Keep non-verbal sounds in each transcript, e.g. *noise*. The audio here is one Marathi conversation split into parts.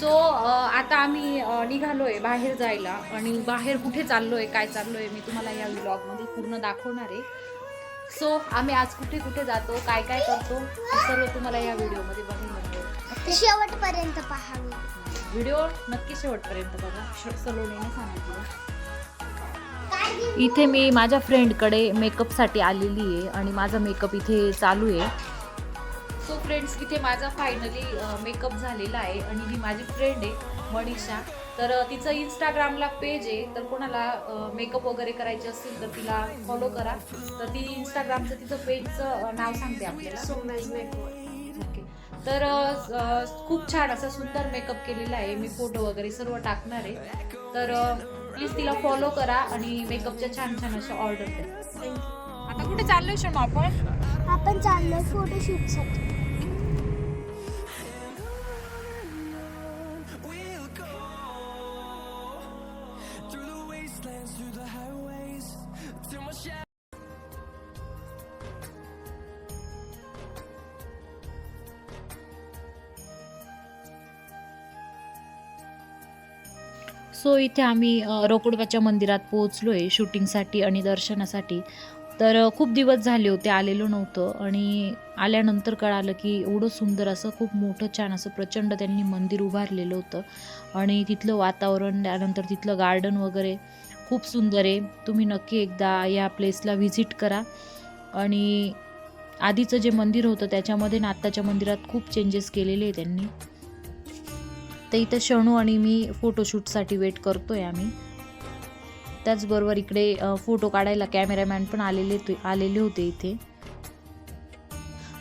सो आता आम्ही अ, निघालोय बाहेर जायला आणि बाहेर कुठे चाललोय काय चाललोय मी तुम्हाला या व्लॉगमध्ये पूर्ण दाखवणार आहे. सो आम्ही आज कुठे कुठे जातो काय काय करतो हे सर्व तुम्हाला या व्हिडिओमध्ये मिळेल शेवटपर्यंत पहावी व्हिडिओ नक्की शेवटपर्यंत बघा. सलोनीने सांगितलं. इथे मी माझ्या फ्रेंडकडे मेकअपसाठी आलेली आहे आणि माझा मेकअप इथे चालू आहे. सो फ्रेंड्स इथे माझा फायनली मेकअप झालेला आहे आणि ही माझी फ्रेंड आहे मनीषा. तर तिचं इंस्टाग्रामला पेज आहे. तर कोणाला मेकअप वगैरे करायचे असतील तर तिला फॉलो करा. तर ती इंस्टाग्रामचं तिचं पेजचं नाव सांगते आपल्याला. सोमॅज ओके तर खूप छान असा सुंदर मेकअप केलेला आहे. मी फोटो वगैरे सर्व टाकणार आहे. तर प्लीज तिला फॉलो करा आणि मेकअपच्या छान छान अशा ऑर्डर द्या. आता कुठे चाललोय शर्मा आपण? आपण चाललोय फोटोशूटसाठी सो इथे आम्ही अ, रोकडबाच्या मंदिरात पोहोचलो आहे शूटिंगसाठी आणि दर्शनासाठी. तर खूप दिवस झाले होते आलेलो नव्हतं आणि आल्यानंतर कळालं की एवढं सुंदर असं खूप मोठं छान असं प्रचंड त्यांनी मंदिर उभारलेलं होतं. आणि तिथलं वातावरण त्यानंतर तिथलं गार्डन वगैरे खूप सुंदर आहे. तुम्ही नक्की एकदा या प्लेसला व्हिजिट करा. आणि आधीचं जे मंदिर होतं त्याच्यामध्ये ना आत्ताच्या मंदिरात खूप चेंजेस केलेले आहे त्यांनी. तर इथं शणू आणि मी फोटोशूटसाठी वेट करतोय आम्ही. त्याचबरोबर इकडे फोटो काढायला कॅमेरामॅन पण आलेले ते- आलेले होते इथे.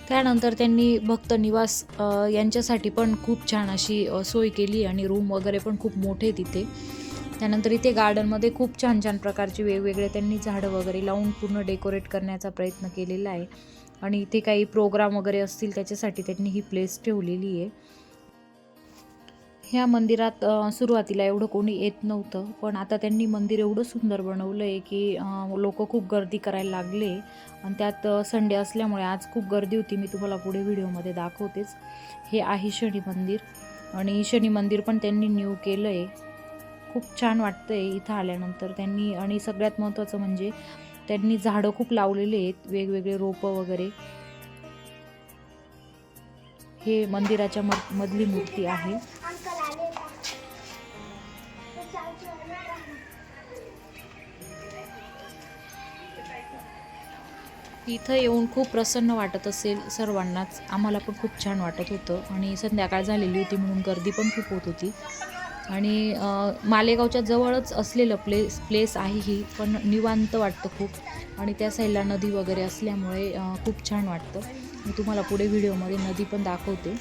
त्यानंतर त्यांनी भक्त निवास यांच्यासाठी पण खूप छान अशी सोय केली आणि रूम वगैरे पण खूप मोठे तिथे त्यानंतर इथे गार्डनमध्ये खूप छान छान प्रकारचे वेगवेगळे त्यांनी झाडं वगैरे लावून पूर्ण डेकोरेट करण्याचा प्रयत्न केलेला आहे. आणि इथे काही प्रोग्राम वगैरे असतील त्याच्यासाठी त्यांनी ही प्लेस ठेवलेली आहे. ह्या मंदिरात सुरुवातीला एवढं कोणी येत नव्हतं. पण आता त्यांनी मंदिर एवढं सुंदर बनवलं आहे की लोक खूप गर्दी करायला लागले. आणि त्यात संडे असल्यामुळे आज खूप गर्दी होती. मी तुम्हाला पुढे व्हिडिओमध्ये दाखवतेच. हे आहे शनी मंदिर. आणि शनी मंदिर पण त्यांनी न्यू केलं आहे खूप छान वाटतं आहे इथं आल्यानंतर. त्यांनी आणि सगळ्यात महत्त्वाचं म्हणजे त्यांनी झाडं खूप लावलेले आहेत. वेगवेगळे रोपं वगैरे. हे मंदिराच्या मधली मूर्ती आहे. इथं येऊन खूप प्रसन्न वाटत असेल सर्वांनाच. आम्हाला पण खूप छान वाटत होतं आणि संध्याकाळ झालेली होती म्हणून गर्दी पण खूप होत होती. आणि मालेगावच्या जवळच असलेलं प्लेस प्लेस आहे ही पण निवांत वाटतं खूप. आणि त्या साईडला नदी वगैरे असल्यामुळे खूप छान वाटतं. मी तुम्हाला पुढे व्हिडिओमध्ये नदी पण दाखवते.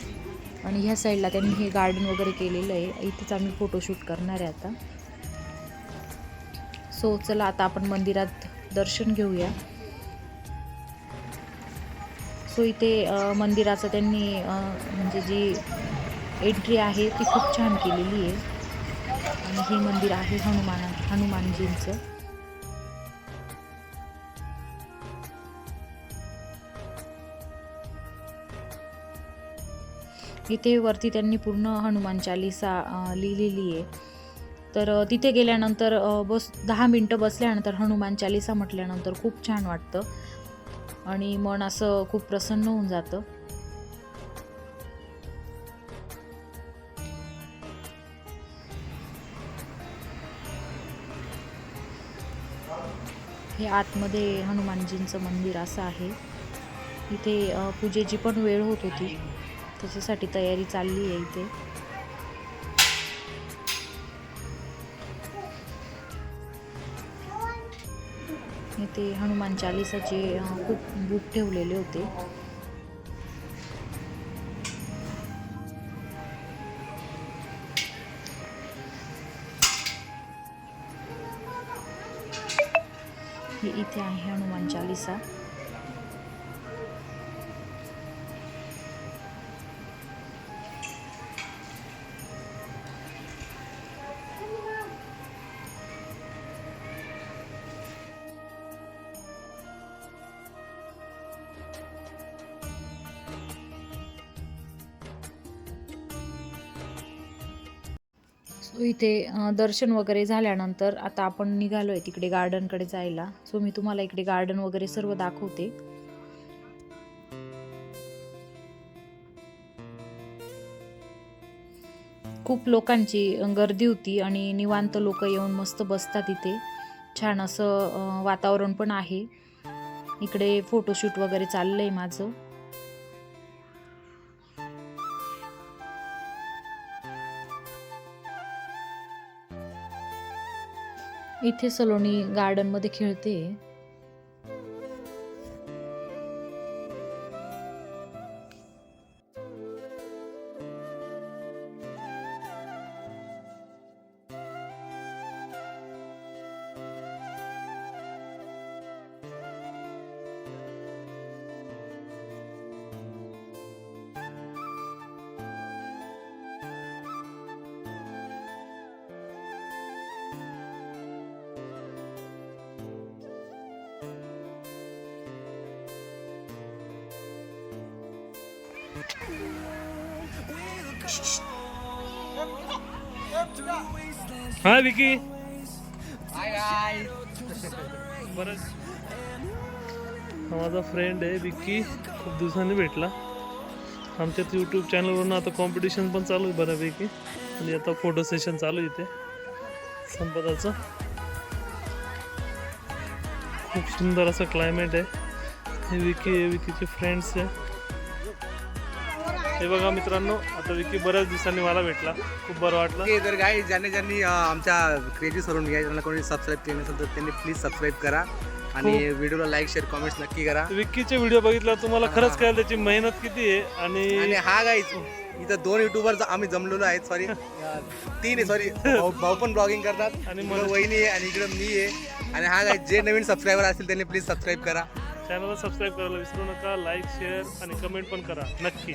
आणि ह्या साईडला त्यांनी हे गार्डन वगैरे केलेलं आहे. इथेच आम्ही फोटोशूट करणार आहे आता. सो चला आता आपण मंदिरात दर्शन घेऊया. सो इथे मंदिराचं त्यांनी म्हणजे जी एंट्री आहे ती खूप छान केलेली आहे. आणि हे मंदिर आहे हनुमान हनुमानजींचं. इथे वरती त्यांनी पूर्ण हनुमान चालिसा लिहिलेली आहे. तर तिथे गेल्यानंतर बस दहा मिनटं बसल्यानंतर हनुमान चालिसा म्हटल्यानंतर खूप छान वाटतं. आणि मन असं खूप प्रसन्न होऊन जातं. हे आतमध्ये हनुमानजींचं मंदिर असं आहे. इथे पूजेची पण वेळ होत होती. त्याच्यासाठी तयारी चालली आहे इथे. इथे हनुमान चालिसाचे खूप बुक ठेवलेले होते. हे इथे आहे हनुमान चालिसा. सो इथे दर्शन वगैरे झाल्यानंतर आता आपण निघालो आहे तिकडे गार्डनकडे जायला. सो मी तुम्हाला इकडे गार्डन वगैरे सर्व दाखवते. खूप लोकांची गर्दी होती आणि निवांत लोक येऊन मस्त बसतात इथे. छान असं वातावरण पण आहे. इकडे फोटोशूट वगैरे चाललं आहे माझं. इथे सलोनी गार्डनमध्ये खेळते. हा विकी. बरंच. हा माझा फ्रेंड आहे विक्की खूप दिवसांनी भेटला. आमच्यात यूट्यूब चॅनलवरून आता कॉम्पिटिशन पण चालू आहे बऱ्यापैकी. आणि आता फोटो सेशन चालू आहे इथे. संपदाचं. खूप सुंदर असं क्लायमेट आहे. हे विकी आहे विकीचे फ्रेंड्स आहे. हे बघा मित्रांनो आता विकी बऱ्याच दिवसांनी मला भेटला. खूप बरं वाटलं. ओके तर काय ज्यांनी ज्यांनी अं, आमच्या क्रेजी सरून घ्या त्यांना कोणी सबस्क्राईब केलं नसेल तर त्यांनी प्लीज सबस्क्राईब करा. आणि व्हिडिओला लाईक शेअर कॉमेंट्स नक्की करा. विक्कीचे व्हिडिओ बघितल्यावर तुम्हाला खरंच कळेल त्याची मेहनत किती आहे. आणि आणि हा गाईज इथं दोन युट्यूबर आम्ही जमलेलो आहेत सॉरी *laughs* तीन आहे सॉरी भाऊ भाऊ पण ब्लॉगिंग करतात. आणि आणि मनोज- वहिनी आहे आणि इकडं मी आहे. आणि हा गाईज जे नवीन सबस्क्रायबर असतील त्यांनी प्लीज सबस्क्राईब करा. चॅनलला सबस्क्राईब करायला विसरू नका लाईक शेअर आणि कमेंट पण करा. नक्की.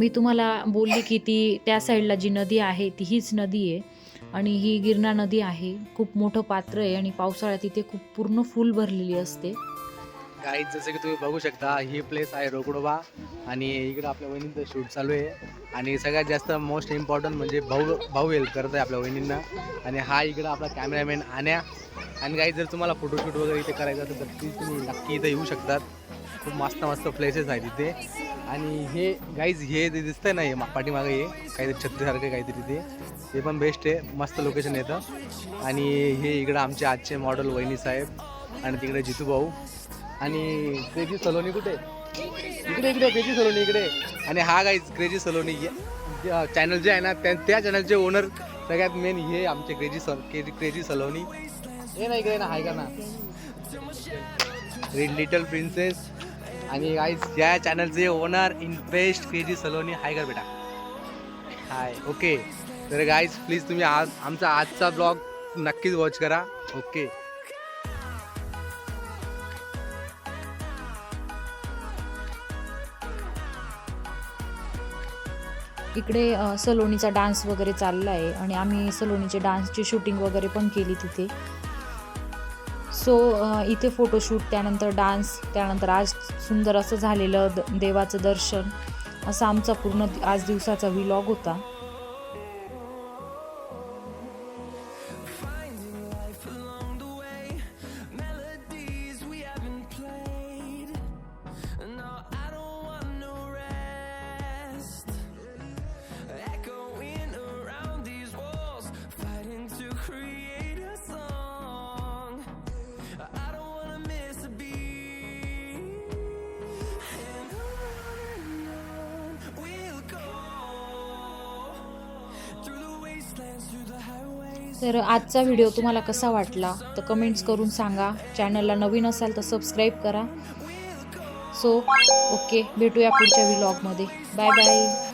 मी तुम्हाला बोलली की ती त्या साईडला जी नदी आहे ती हीच नदी आहे. आणि ही गिरणा नदी आहे. खूप मोठं पात्र आहे आणि पावसाळ्यात इथे खूप पूर्ण फुल भरलेली असते. काही जसं की तुम्ही बघू शकता ही प्लेस आहे रोकडोबा आणि इकडं आपल्या वहिनींचं शूट चालू आहे. आणि सगळ्यात जास्त मोस्ट इम्पॉर्टंट म्हणजे भाऊ भाऊ हेल्प करत आहे आपल्या वहिनींना. आणि हा इकडं आपला कॅमेरामॅन आण्या. आणि काही जर तुम्हाला फोटोशूट वगैरे इथे करायचं असेल तर तुम्ही नक्की इथे येऊ शकतात. खूप मस्त मस्त प्लेसेस आहेत इथे. आणि हे गाईज हे जे दिसतंय ना हे मा- पाठीमागे हे काहीतरी छत्रीसारखं काहीतरी ते. ते पण बेस्ट आहे. मस्त लोकेशन येतं आणि हे इकडं आमचे आजचे मॉडेल वहिनी साहेब आणि तिकडे जितू भाऊ. आणि क्रेजी सलोनी कुठे? इकडे इकडे क्रेजी सलोनी इकडे. आणि हा गाईज क्रेजी सलोनी. चॅनल जे आहे ना त्या त्या चॅनलचे ओनर सगळ्यात मेन हे आमचे क्रेजी सल क्रेजी क्रेजी सलोनी. हे ना इकडे ना हाय का ना? रेड लिटल प्रिन्सेस आणि गाईज या चॅनलचे owner in best crazy Saloni हाय का बेटा. हाय ओके तर गाईज प्लीज तुम्ही आज आमचा आजचा ब्लॉग नक्कीच वॉच करा ओके इकडे सलोनीचा डान्स वगैरे चालला आहे आणि आम्ही सलोनीचे डान्सची शूटिंग वगैरे पण केली तिथे. सो इथे फोटोशूट त्यानंतर डान्स त्यानंतर आज सुंदर असं झालेलं द देवाचं दर्शन. असा आमचा पूर्ण आज दिवसाचा विलॉग होता. तर आजचा व्हिडिओ तुम्हाला कसा वाटला तर कमेंट्स करून सांगा. चॅनलला नवीन असाल तर सबस्क्राईब करा. सो ओके भेटूया पुढच्या व्हिलॉगमध्ये बाय बाय